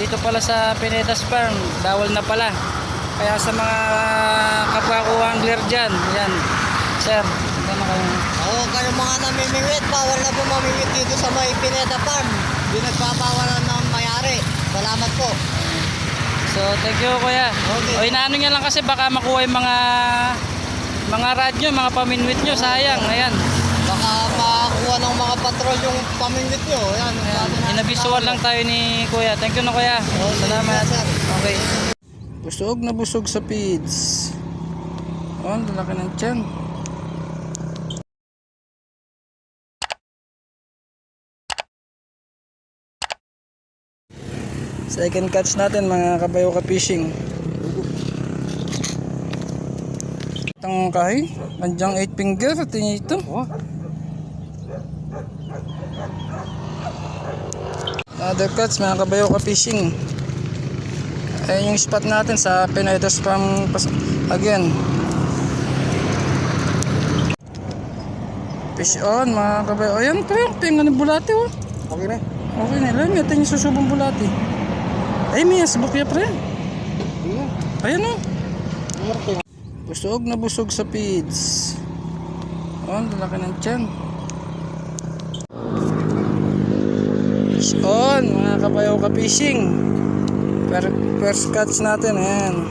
dito pala sa Pinedas Farm, bawal na pala. Kaya sa mga kapwa ko angler dyan, yan. Sir, ano kayo? Oo, kayo mga namimingwit, bawal na po mamingwit dito sa may Pineda Farm. Di nagpapawalan ng mayari. Salamat po. So, thank you kuya. Okay. O inaano niya lang kasi baka makuha yung mga mga radyo, mga paminwit nyo, sayang. Ayan. Baka mga patrol yung pamingwit nyo. Yan, Ayan. sabi na- Inabisuan lang tayo ni kuya. Thank you na kuya. Okay, Salamat. sir. Okay. Busog na busog sa feeds. Oh, ang lalaki ng tiyan. Second catch natin mga kabayo ka fishing. Itong kahoy, andyang 8 finger, tingin ito. Another catch mga kabayo ka fishing. Ayun yung spot natin sa Pinaitos Farm pas- again. Fish on mga kabayo. Ayan pa yung tinga ng bulati oh. Okay na. Okay na lang, ito yung susubong bulati. Ay, may asbok ya pre. Ayan oh. Busog na busog sa feeds. Oh, lalaki ng tiyan. Fish on, mga kabayaw ka fishing. First catch natin, ayan.